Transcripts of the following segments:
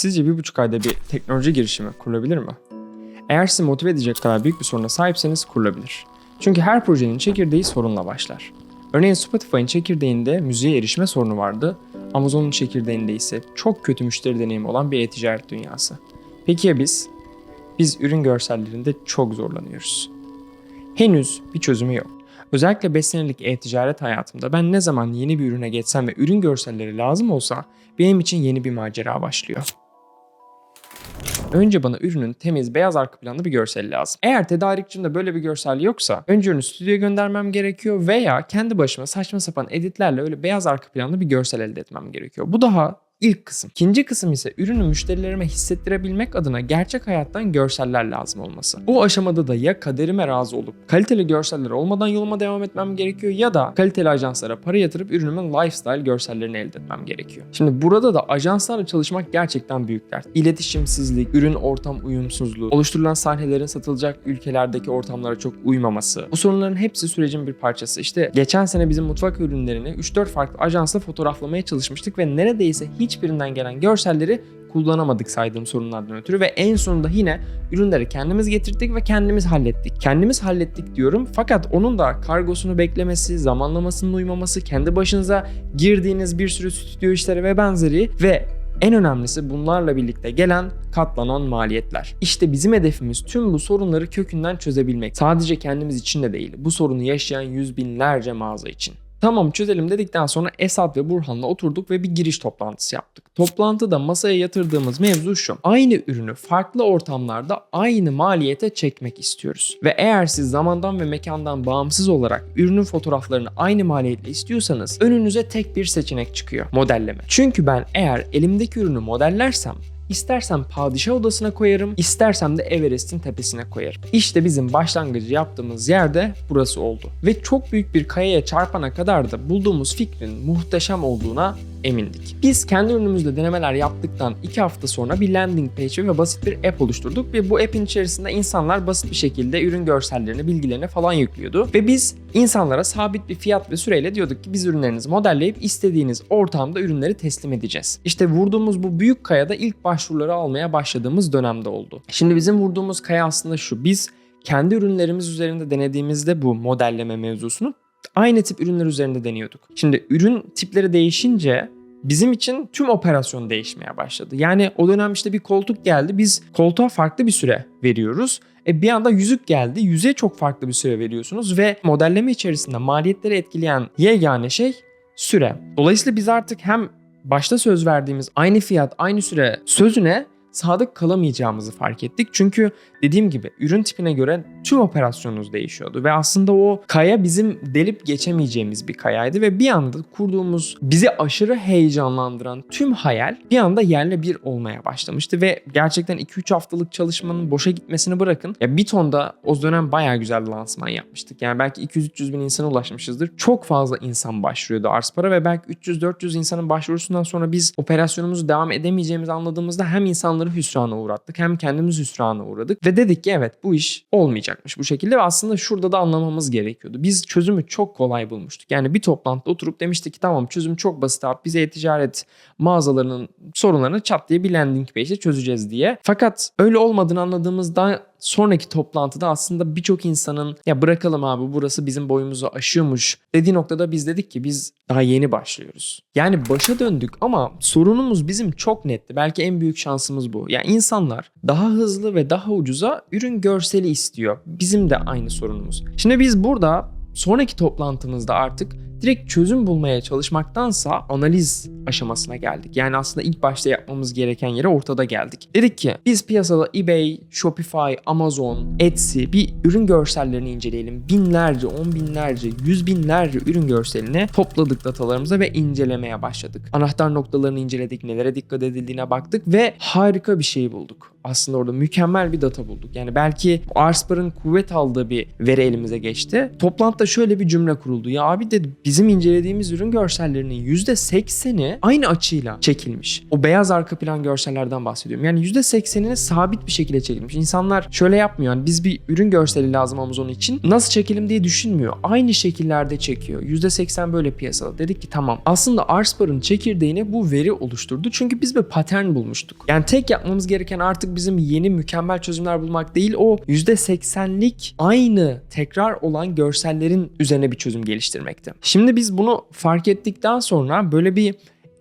Sizce bir buçuk ayda bir teknoloji girişimi kurulabilir mi? Eğer sizi motive edecek kadar büyük bir soruna sahipseniz kurulabilir. Çünkü her projenin çekirdeği sorunla başlar. Örneğin Spotify'ın çekirdeğinde müziğe erişme sorunu vardı. Amazon'un çekirdeğinde ise çok kötü müşteri deneyimi olan bir e-ticaret dünyası. Peki ya biz? Biz ürün görsellerinde çok zorlanıyoruz. Henüz bir çözümü yok. Özellikle 5 senelik e-ticaret hayatımda ben ne zaman yeni bir ürüne geçsem ve ürün görselleri lazım olsa benim için yeni bir macera başlıyor. Önce bana ürünün temiz beyaz arka planlı bir görseli lazım. Eğer tedarikçimde böyle bir görsel yoksa önce ürünü stüdyoya göndermem gerekiyor veya kendi başıma saçma sapan editlerle öyle beyaz arka planlı bir görsel elde etmem gerekiyor. Bu daha ilk kısım. İkinci kısım ise ürünü müşterilerime hissettirebilmek adına gerçek hayattan görseller lazım olması. Bu aşamada da ya kaderime razı olup kaliteli görseller olmadan yoluma devam etmem gerekiyor ya da kaliteli ajanslara para yatırıp ürünümün lifestyle görsellerini elde etmem gerekiyor. Şimdi burada da ajanslarla çalışmak gerçekten büyük dert. İletişimsizlik, ürün ortam uyumsuzluğu, oluşturulan sahnelerin satılacak ülkelerdeki ortamlara çok uymaması. Bu sorunların hepsi sürecin bir parçası. İşte geçen sene bizim mutfak ürünlerini 3-4 farklı ajansla fotoğraflamaya çalışmıştık ve neredeyse hiçbirinden gelen görselleri kullanamadık saydığım sorunlardan ötürü ve en sonunda yine ürünleri kendimiz getirdik ve kendimiz hallettik. Kendimiz hallettik diyorum fakat onun da kargosunu beklemesi, zamanlamasının uymaması, kendi başınıza girdiğiniz bir sürü stüdyo işleri ve benzeri ve en önemlisi bunlarla birlikte gelen katlanan maliyetler. İşte bizim hedefimiz tüm bu sorunları kökünden çözebilmek. Sadece kendimiz için de değil, bu sorunu yaşayan yüz binlerce mağaza için. Tamam çözelim dedikten sonra Esat ve Burhan'la oturduk ve bir giriş toplantısı yaptık. Toplantıda masaya yatırdığımız mevzu şu. Aynı ürünü farklı ortamlarda aynı maliyete çekmek istiyoruz. Ve eğer siz zamandan ve mekandan bağımsız olarak ürünün fotoğraflarını aynı maliyetle istiyorsanız önünüze tek bir seçenek çıkıyor. Modelleme. Çünkü ben eğer elimdeki ürünü modellersem İstersem padişah odasına koyarım, istersem de Everest'in tepesine koyarım. İşte bizim başlangıcı yaptığımız yerde burası oldu. Ve çok büyük bir kayaya çarpana kadar da bulduğumuz fikrin muhteşem olduğuna emindik. Biz kendi ürünümüzde denemeler yaptıktan 2 hafta sonra bir landing page ve basit bir app oluşturduk ve bu app'in içerisinde insanlar basit bir şekilde ürün görsellerini, bilgilerini falan yüklüyordu. Ve biz insanlara sabit bir fiyat ve süreyle diyorduk ki biz ürünlerinizi modelleyip istediğiniz ortamda ürünleri teslim edeceğiz. İşte vurduğumuz bu büyük kayada ilk başvuruları almaya başladığımız dönemde oldu. Şimdi bizim vurduğumuz kaya aslında şu. Biz kendi ürünlerimiz üzerinde denediğimizde bu modelleme mevzusunu aynı tip ürünler üzerinde deniyorduk. Şimdi ürün tipleri değişince bizim için tüm operasyon değişmeye başladı. Yani o dönem işte bir koltuk geldi. Biz koltuğa farklı bir süre veriyoruz. E bir anda yüzük geldi. Yüze çok farklı bir süre veriyorsunuz ve modelleme içerisinde maliyetleri etkileyen yegane şey süre. Dolayısıyla biz artık hem başta söz verdiğimiz aynı fiyat, aynı süre sözüne sadık kalamayacağımızı fark ettik. Çünkü dediğim gibi ürün tipine göre tüm operasyonunuz değişiyordu ve aslında o kaya bizim delip geçemeyeceğimiz bir kayaydı ve bir anda kurduğumuz bizi aşırı heyecanlandıran tüm hayal bir anda yerle bir olmaya başlamıştı ve gerçekten 2-3 haftalık çalışmanın boşa gitmesini bırakın. Ya bir tonda o dönem bayağı güzel lansman yapmıştık. Yani belki 200-300 bin insana ulaşmışızdır. Çok fazla insan başvuruyordu Arspara ve belki 300-400 insanın başvurusundan sonra biz operasyonumuzu devam edemeyeceğimizi anladığımızda hem insanları hüsrana uğrattık hem kendimiz hüsrana uğradık ve dedik ki evet bu iş olmayacakmış bu şekilde ve aslında şurada da anlamamız gerekiyordu. Biz çözümü çok kolay bulmuştuk. Yani bir toplantıda oturup demiştik ki tamam çözüm çok basit abi bize e-ticaret mağazalarının sorunlarını çat diye bir landing page ile çözeceğiz diye. Fakat öyle olmadığını anladığımızda sonraki toplantıda aslında birçok insanın ya bırakalım abi burası bizim boyumuzu aşıyormuş dediği noktada biz dedik ki biz daha yeni başlıyoruz. Yani başa döndük ama sorunumuz bizim çok netti. Belki en büyük şansımız bu. Yani insanlar daha hızlı ve daha ucuza ürün görseli istiyor. Bizim de aynı sorunumuz. Şimdi biz burada sonraki toplantımızda artık direkt çözüm bulmaya çalışmaktansa analiz aşamasına geldik. Yani aslında ilk başta yapmamız gereken yere ortada geldik. Dedik ki biz piyasada eBay, Shopify, Amazon, Etsy bir ürün görsellerini inceleyelim. Binlerce, on binlerce, yüz binlerce ürün görselini topladık datalarımıza ve incelemeye başladık. Anahtar noktalarını inceledik, nelere dikkat edildiğine baktık ve harika bir şey bulduk. Aslında orada mükemmel bir data bulduk. Yani belki Arspar'ın kuvvet aldığı bir veri elimize geçti. Toplantıda şöyle bir cümle kuruldu. Ya abi dedi bizim incelediğimiz ürün görsellerinin %80'i aynı açıyla çekilmiş. O beyaz arka plan görsellerden bahsediyorum. Yani %80'ini sabit bir şekilde çekilmiş. İnsanlar şöyle yapmıyor. Yani biz bir ürün görseli lazım Amazon için. Nasıl çekelim diye düşünmüyor. Aynı şekillerde çekiyor. %80 böyle piyasada. Dedik ki tamam. Aslında Arspar'ın çekirdeğini bu veri oluşturdu. Çünkü biz bir patern bulmuştuk. Yani tek yapmamız gereken artık bizim yeni mükemmel çözümler bulmak değil. O %80'lik aynı tekrar olan görsellerin üzerine bir çözüm geliştirmekti. Şimdi biz bunu fark ettikten sonra böyle bir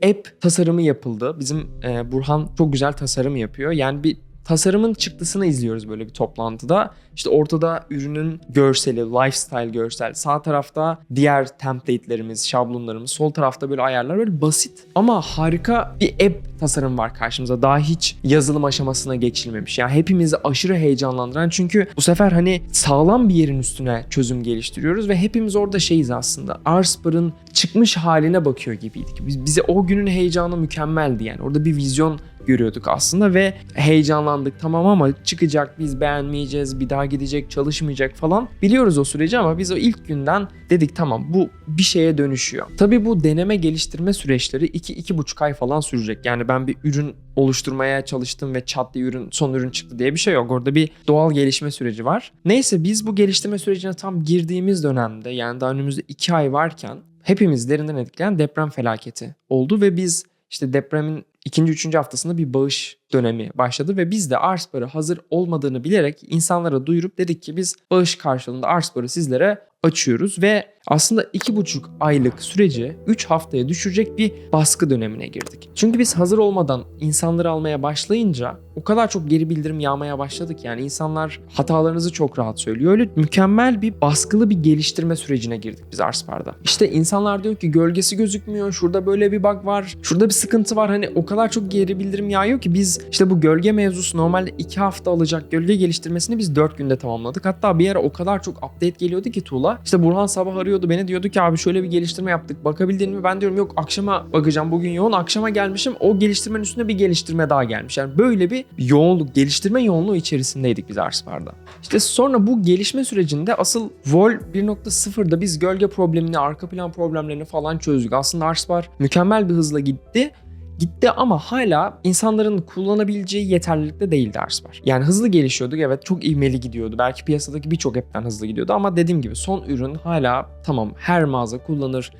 app tasarımı yapıldı. Bizim e, Burhan çok güzel tasarım yapıyor. Yani bir tasarımın çıktısını izliyoruz böyle bir toplantıda. İşte ortada ürünün görseli, lifestyle görsel. Sağ tarafta diğer template'lerimiz, şablonlarımız. Sol tarafta böyle ayarlar. Böyle basit ama harika bir app tasarım var karşımıza. Daha hiç yazılım aşamasına geçilmemiş. Yani hepimizi aşırı heyecanlandıran çünkü bu sefer hani sağlam bir yerin üstüne çözüm geliştiriyoruz ve hepimiz orada şeyiz aslında. Arspar'ın çıkmış haline bakıyor gibiydik. Biz, bize o günün heyecanı mükemmeldi yani. Orada bir vizyon görüyorduk aslında ve heyecanlandık tamam ama çıkacak biz beğenmeyeceğiz bir daha gidecek çalışmayacak falan biliyoruz o süreci ama biz o ilk günden dedik tamam bu bir şeye dönüşüyor. Tabii bu deneme geliştirme süreçleri 2-2,5 ay falan sürecek yani ben bir ürün oluşturmaya çalıştım ve çat diye ürün son ürün çıktı diye bir şey yok. Orada bir doğal gelişme süreci var. Neyse biz bu geliştirme sürecine tam girdiğimiz dönemde yani daha önümüzde 2 ay varken hepimiz derinden etkileyen deprem felaketi oldu ve biz işte depremin ikinci, üçüncü haftasında bir bağış dönemi başladı ve biz de Arspar'ı hazır olmadığını bilerek insanlara duyurup dedik ki biz bağış karşılığında Arspar'ı sizlere açıyoruz ve aslında iki buçuk aylık süreci 3 haftaya düşürecek bir baskı dönemine girdik. Çünkü biz hazır olmadan insanları almaya başlayınca o kadar çok geri bildirim yağmaya başladık yani insanlar hatalarınızı çok rahat söylüyor. Öyle mükemmel bir baskılı bir geliştirme sürecine girdik biz Arspar'da. İşte insanlar diyor ki gölgesi gözükmüyor, şurada böyle bir bug var, şurada bir sıkıntı var. Hani o kadar çok geri bildirim yağıyor ki biz işte bu gölge mevzusu normalde 2 hafta alacak gölge geliştirmesini biz 4 günde tamamladık. Hatta bir ara o kadar çok update geliyordu ki Tuğla. İşte Burhan sabah arıyordu beni diyordu ki abi şöyle bir geliştirme yaptık bakabildin mi? Ben diyorum yok akşama bakacağım bugün yoğun. Akşama gelmişim o geliştirmenin üstüne bir geliştirme daha gelmiş. Yani böyle bir yoğunluk, geliştirme yoğunluğu içerisindeydik biz Arspar'da. İşte sonra bu gelişme sürecinde asıl Vol 1.0'da biz gölge problemini, arka plan problemlerini falan çözdük. Aslında Arspar mükemmel bir hızla gitti gitti ama hala insanların kullanabileceği yeterlilikte değildi Arspar. Yani hızlı gelişiyorduk evet çok ivmeli gidiyordu. Belki piyasadaki birçok app'ten hızlı gidiyordu ama dediğim gibi son ürün hala tamam her mağaza kullanır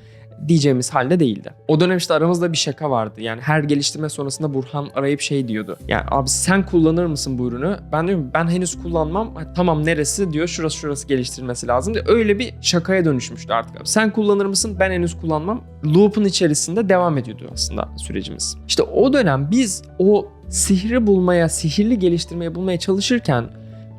diyeceğimiz halde değildi. O dönem işte aramızda bir şaka vardı. Yani her geliştirme sonrasında Burhan arayıp şey diyordu. Yani abi sen kullanır mısın bu ürünü? Ben diyorum ben henüz kullanmam. Tamam neresi diyor şurası şurası geliştirilmesi lazım diye. Öyle bir şakaya dönüşmüştü artık abi. Sen kullanır mısın? Ben henüz kullanmam. Loop'un içerisinde devam ediyordu aslında sürecimiz. İşte o dönem biz o sihri bulmaya, sihirli geliştirmeyi bulmaya çalışırken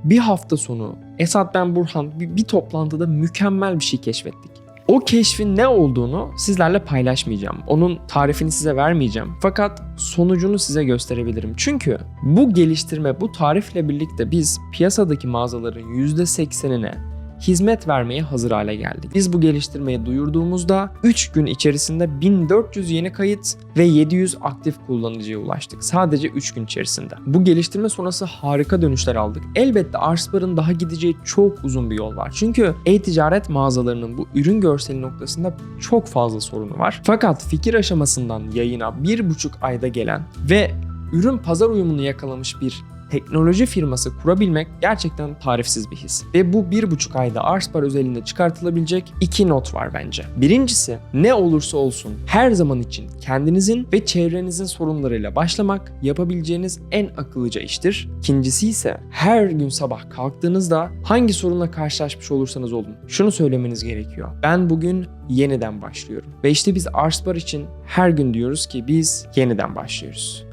bir hafta sonu Esat ben Burhan bir, bir toplantıda mükemmel bir şey keşfettik. O keşfin ne olduğunu sizlerle paylaşmayacağım. Onun tarifini size vermeyeceğim. Fakat sonucunu size gösterebilirim. Çünkü bu geliştirme, bu tarifle birlikte biz piyasadaki mağazaların %80'ine hizmet vermeye hazır hale geldik. Biz bu geliştirmeyi duyurduğumuzda 3 gün içerisinde 1400 yeni kayıt ve 700 aktif kullanıcıya ulaştık. Sadece 3 gün içerisinde. Bu geliştirme sonrası harika dönüşler aldık. Elbette Arspar'ın daha gideceği çok uzun bir yol var. Çünkü e-ticaret mağazalarının bu ürün görseli noktasında çok fazla sorunu var. Fakat fikir aşamasından yayına 1,5 ayda gelen ve ürün pazar uyumunu yakalamış bir teknoloji firması kurabilmek gerçekten tarifsiz bir his. Ve bu bir buçuk ayda Arspar özelinde çıkartılabilecek iki not var bence. Birincisi ne olursa olsun her zaman için kendinizin ve çevrenizin sorunlarıyla başlamak yapabileceğiniz en akıllıca iştir. İkincisi ise her gün sabah kalktığınızda hangi sorunla karşılaşmış olursanız olun şunu söylemeniz gerekiyor. Ben bugün yeniden başlıyorum. Ve işte biz Arspar için her gün diyoruz ki biz yeniden başlıyoruz.